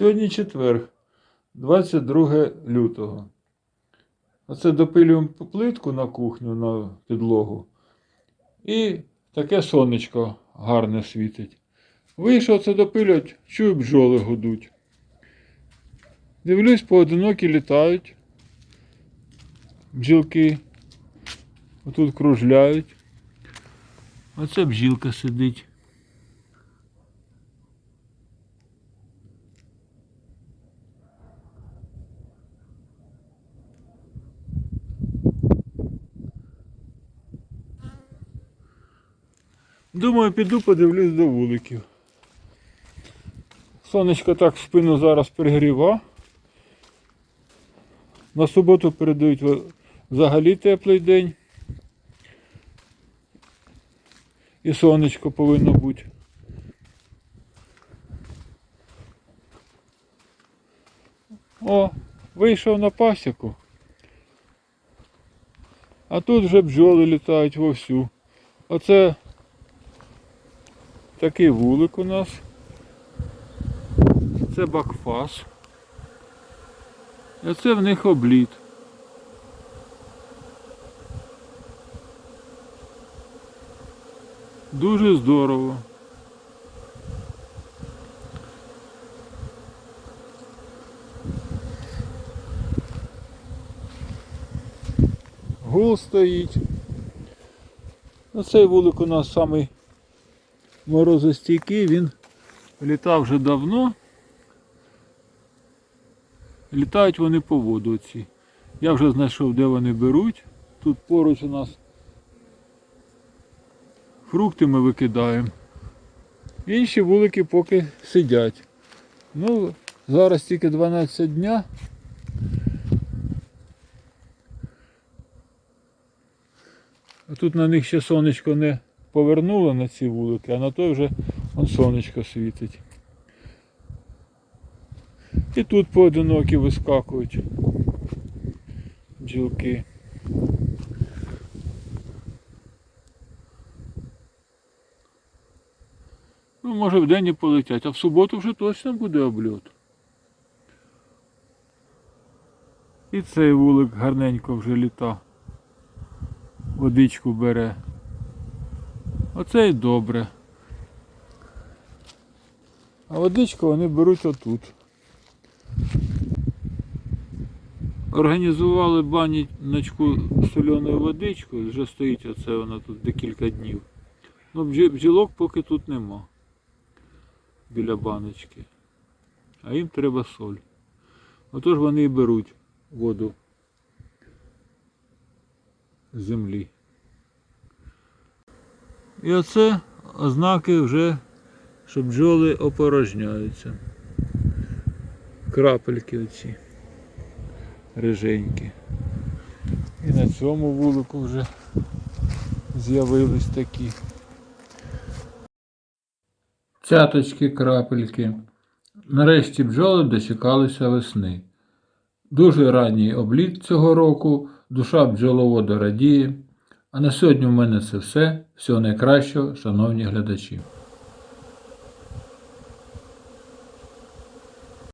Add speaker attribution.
Speaker 1: Сьогодні четверг, 22 лютого. Оце допилюємо плитку на кухню на підлогу. І таке сонечко гарне світить. Вийшов це допилювати, чую бджоли гудуть. Дивлюсь, поодинокі літають. Бджілки отут кружляють. Оце бджілка сидить. Думаю, піду подивлюсь до вуликів. Сонечко так в спину зараз пригріва. На суботу передають взагалі теплий день. І сонечко повинно бути. О, вийшов на пасіку. А тут вже бджоли літають вовсю. Оце такий вулик у нас. Це бакфас. А це в них обліт. Дуже здорово. Гул стоїть. Ну, цей вулик у нас самий морозостійкий, він літав вже давно. Літають вони по воду ці. Я вже знайшов, де вони беруть. Тут поруч у нас фрукти ми викидаємо. Інші вулики поки сидять. Ну, зараз тільки 12 дня. А тут на них ще сонечко не повернуло на ці вулики, а на той вже он сонечко світить. І тут поодинокі вискакують бджілки. Ну, може вдень і полетять, а в суботу вже точно буде обльот. І цей вулик гарненько вже літа. Водичку бере. Оце і добре. А водичку вони беруть отут. Організували банічку соленою водичкою, вже стоїть оце вона тут декілька днів. Ну, бджілок поки тут нема. Біля баночки. А їм треба соль. Отож вони і беруть воду з землі. І оце ознаки вже, що бджоли опорожняються. Крапельки оці риженькі. І на цьому вулику вже з'явились такі. Цяточки, крапельки. Нарешті бджоли дочекалися весни. Дуже ранній обліт цього року, душа бджоловода радіє. А на сьогодні в мене це все. Всього найкращого, шановні глядачі.